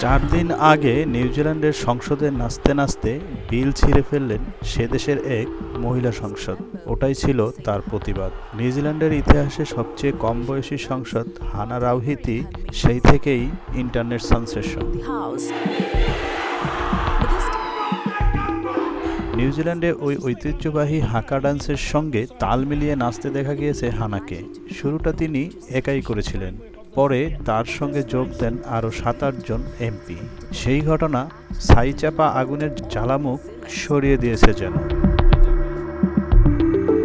চার দিন আগে নিউজিল্যান্ডের সংসদে নাচতে নাচতে বিল ছিঁড়ে ফেললেন সে দেশের এক মহিলা সংসদ। ওটাই ছিল তার প্রতিবাদ। নিউজিল্যান্ডের ইতিহাসে সবচেয়ে কম বয়সী সংসদ হানা রাউহিতি সেই থেকেই ইন্টারনেট সেন্সেশন. নিউজিল্যান্ডে ওই ঐতিহ্যবাহী হাকা ডান্সের সঙ্গে তাল মিলিয়ে নাচতে দেখা গিয়েছে হানাকে। শুরুটা তিনি একাই করেছিলেন। পরে তার সঙ্গে যোগ দেন আরও সাত আটজন এমপি। সেই ঘটনা ছাইচাপা আগুনের জ্বালামুখ সরিয়ে দিয়েছে যেন।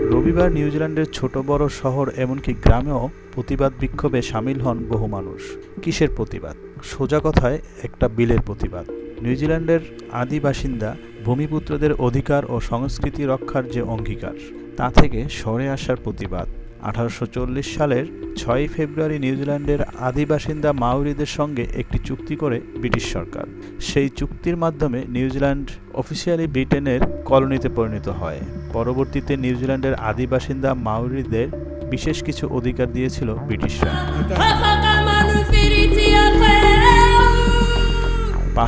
রবিবার নিউজিল্যান্ডের ছোট বড় শহর এমনকি গ্রামেও প্রতিবাদ বিক্ষোভে সামিল হন বহু মানুষ। কিসের প্রতিবাদ? সোজা কথায় একটা বিলের প্রতিবাদ। নিউজিল্যান্ডের আদি বাসিন্দা, ভূমিপুত্রদের অধিকার ও সংস্কৃতি রক্ষার যে অঙ্গীকার, তা থেকে সরে আসার প্রতিবাদ। আঠারোশো চল্লিশ সালের ছয়ই ফেব্রুয়ারি নিউজিল্যান্ডের আদি বাসিন্দা মাউরিদের সঙ্গে একটি চুক্তি করে ব্রিটিশ সরকার। সেই চুক্তির মাধ্যমে নিউজিল্যান্ড অফিসিয়ালি ব্রিটেনের কলোনিতে পরিণত হয়। পরবর্তীতে নিউজিল্যান্ডের আদি বাসিন্দা মাউরিদের বিশেষ কিছু অধিকার দিয়েছিল ব্রিটিশরা।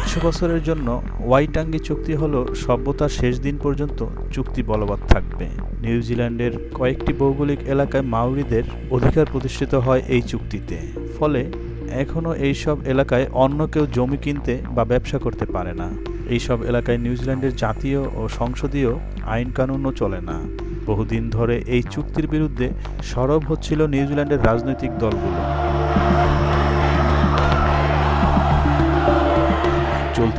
পাঁচশো বছরের জন্য ওয়াইটাঙ্গি চুক্তি হলো সভ্যতার শেষ দিন পর্যন্ত চুক্তি বলবৎ থাকবে। নিউজিল্যান্ডের কয়েকটি ভৌগোলিক এলাকায় মাউরিদের অধিকার প্রতিষ্ঠিত হয় এই চুক্তিতে। ফলে এখনও এইসব এলাকায় অন্য কেউ জমি কিনতে বা ব্যবসা করতে পারে না। এইসব এলাকায় নিউজিল্যান্ডের জাতীয় ও সংসদীয় আইন কানুনও চলে না। বহুদিন ধরে এই চুক্তির বিরুদ্ধে সরব হচ্ছিল নিউজিল্যান্ডের রাজনৈতিক দলগুলো।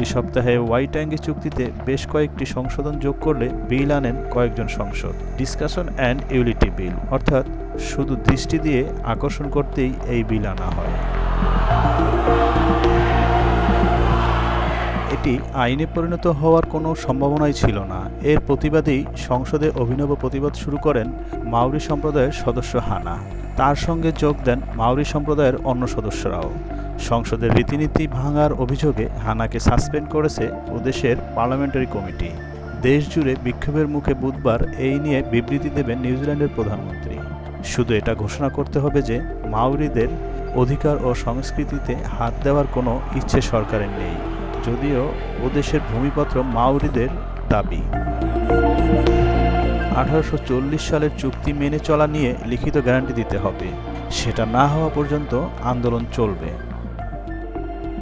চলতি সপ্তাহে ওয়াইটাঙ্গি চুক্তিতে বেশ কয়েকটি সংশোধন যোগ করলে বিল আনেন কয়েকজন সংসদ। ডিসকাশন অ্যান্ড ইউলিটি বিল অর্থাৎ শুধু দৃষ্টি দিয়ে আকর্ষণ করতেই এই বিল আনা হয়। এটি আইনে পরিণত হওয়ার কোনো সম্ভাবনাই ছিল না। এর প্রতিবাদেই সংসদে অভিনব প্রতিবাদ শুরু করেন মাউরি সম্প্রদায়ের সদস্য হানা। তার সঙ্গে যোগ দেন মাউরি সম্প্রদায়ের অন্য সদস্যরাও। সংসদের রীতিনীতি ভাঙার অভিযোগে হানাকে সাসপেন্ড করেছে ওদেশের পার্লামেন্টারি কমিটি। দেশ জুড়ে বিক্ষোভের মুখে বুধবার এই নিয়ে বিবৃতি দেবেন নিউজিল্যান্ডের প্রধানমন্ত্রী। শুধু এটা ঘোষণা করতে হবে যে মাউরিদের অধিকার ও সংস্কৃতিতে হাত দেওয়ার কোনো ইচ্ছে সরকারের নেই। যদিও ওদেশের ভূমিপত্র মাউরিদের দাবি। আঠারোশো চল্লিশ সালের চুক্তি মেনে চলা নিয়ে লিখিত গ্যারান্টি দিতে হবে। সেটা না হওয়া পর্যন্ত আন্দোলন চলবে।